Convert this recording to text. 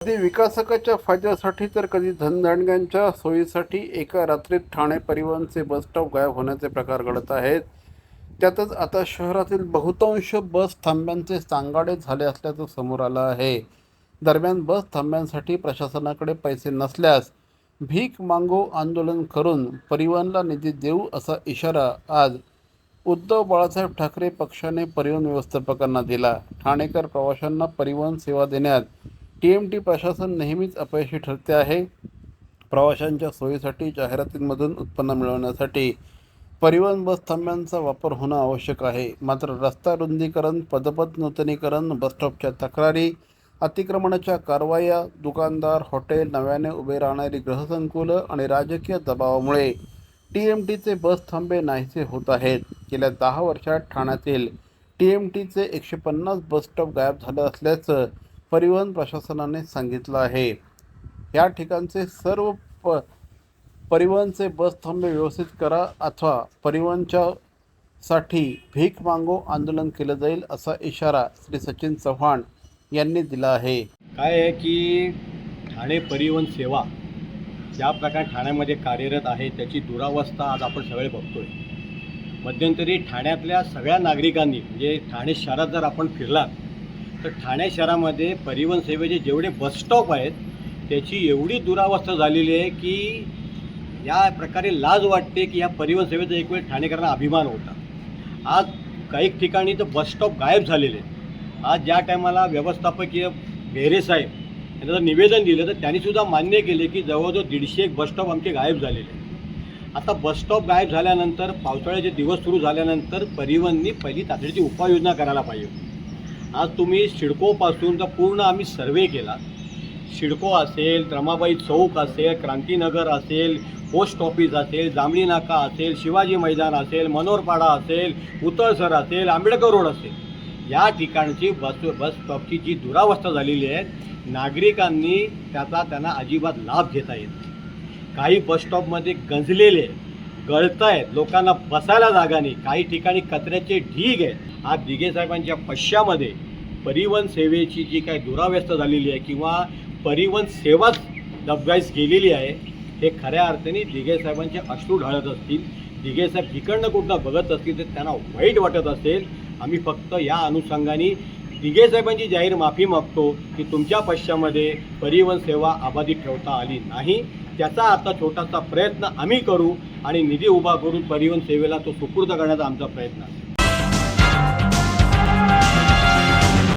कधी विकासकाच्या फायद्यासाठी तर कधी धनधानग्यांच्या सोयीसाठी एका रात्रीत ठाणे परिवहनचे बस स्टॉप गायब होण्याचे प्रकार घडत आहेत. त्यातच आता शहरातील बहुतांश बस थांब्यांचे सांगाडे झाले असल्याचं समोर आलं आहे. दरम्यान बस थांब्यांसाठी प्रशासनाकडे पैसे नसल्यास भीक मागो आंदोलन करून परिवहनला निधी देऊ असा इशारा आज उद्धव बाळासाहेब ठाकरे पक्षाने परिवहन व्यवस्थापकांना दिला. ठाणेकर प्रवाशांना परिवहन सेवा देण्यात टी एम टी प्रशासन नेहमीच अपयशी ठरते आहे. प्रवाशांच्या सोयीसाठी जाहिरातींमधून उत्पन्न मिळवण्यासाठी परिवहन बस थांब्यांचा वापर होणं आवश्यक आहे. मात्र रस्ता रुंदीकरण पदपथ नूतनीकरण बसस्टॉपच्या तक्रारी अतिक्रमणाच्या कारवाया दुकानदार हॉटेल नव्याने उभे राहणारी ग्रहसंकुलं आणि राजकीय दबावामुळे टी एम टीचे बस थांबे नाहीसे होत आहेत. गेल्या दहा वर्षात ठाण्यातील टी एम टीचे एकशे पन्नास बस स्टॉप गायब झालं असल्याचं परिवहन प्रशासनाने सांगितलं आहे. या ठिकाणचे सर्व प परिवहनचे बस थांबे व्यवस्थित करा अथवा परिवहनच्या साठी भीक मागो आंदोलन केलं जाईल असा इशारा श्री सचिन चव्हाण यांनी दिला आहे. काय आहे की ठाणे परिवहन सेवा ज्या प्रकारे ठाण्यामध्ये कार्यरत आहे त्याची दुरावस्था आज आपण सगळे बघतोय. मध्यंतरी ठाण्यातल्या सगळ्या नागरिकांनी म्हणजे ठाणे शहरात जर आपण फिरलात तर ठाणे शहरामध्ये परिवहन सेवेचे जेवढे बसस्टॉप आहेत त्याची एवढी दुरावस्था झालेली आहे की या प्रकारे लाज वाटते की या परिवहन सेवेचा एक वेळ ठाणेकरांना अभिमान होता. आज काही ठिकाणी तर बसस्टॉप गायब झालेले आहेत. आज ज्या टायमाला व्यवस्थापकीय बेरे साहेब यांना जर निवेदन दिलं तर त्यांनीसुद्धा मान्य केले की जवळजवळ दीडशे एक बसस्टॉप आमचे गायब झालेले आहेत. आता बसस्टॉप गायब झाल्यानंतर पावसाळ्याचे दिवस सुरू झाल्यानंतर परिवहननी पहिली तातडीची उपाययोजना करायला पाहिजे. आज तुम्ही शिडकोपासून तर पूर्ण आम्ही सर्वे केला. शिडको असेल रमाबाई चौक असेल क्रांतीनगर असेल पोस्ट ऑफिस असेल जांभळी नाका असेल शिवाजी मैदान असेल मनोरपाडा असेल उतळसर असेल आंबेडकर रोड असेल. या ठिकाणची बस बस स्टॉपची जी दुरावस्था झालेली आहे नागरिकांनी त्याचा त्यांना अजिबात लाभ घेता येत नाही. काही बसस्टॉपमध्ये गंजलेले गळत आहेत लोकांना बसायला जागा नाही. काही ठिकाणी कचऱ्याचे ढीग आहेत. आज दिघे साहेबांच्या पश्चामध्ये परिवहन सेवेची जी काही दुरावस्था झालेली आहे किंवा परिवहन सेवाच दबगाईस गेलेली आहे हे खऱ्या अर्थाने दिघे साहेबांचे अश्रू ढाळत असतील. दिघे साहेब तिकडनं कुठनं बघत असतील तर त्यांना वाईट वाटत असेल. आम्ही फक्त या अनुषंगाने दिघे साहेबांची जाहीर माफी मागतो की तुमच्या पश्चामध्ये परिवहन सेवा अबाधित ठेवता आली नाही. त्याचा आता छोटासा प्रयत्न आम्ही करू आणि निधी उभा करून परिवहन सेवेला तो सुपूर्द करण्याचा आमचा प्रयत्न आहे.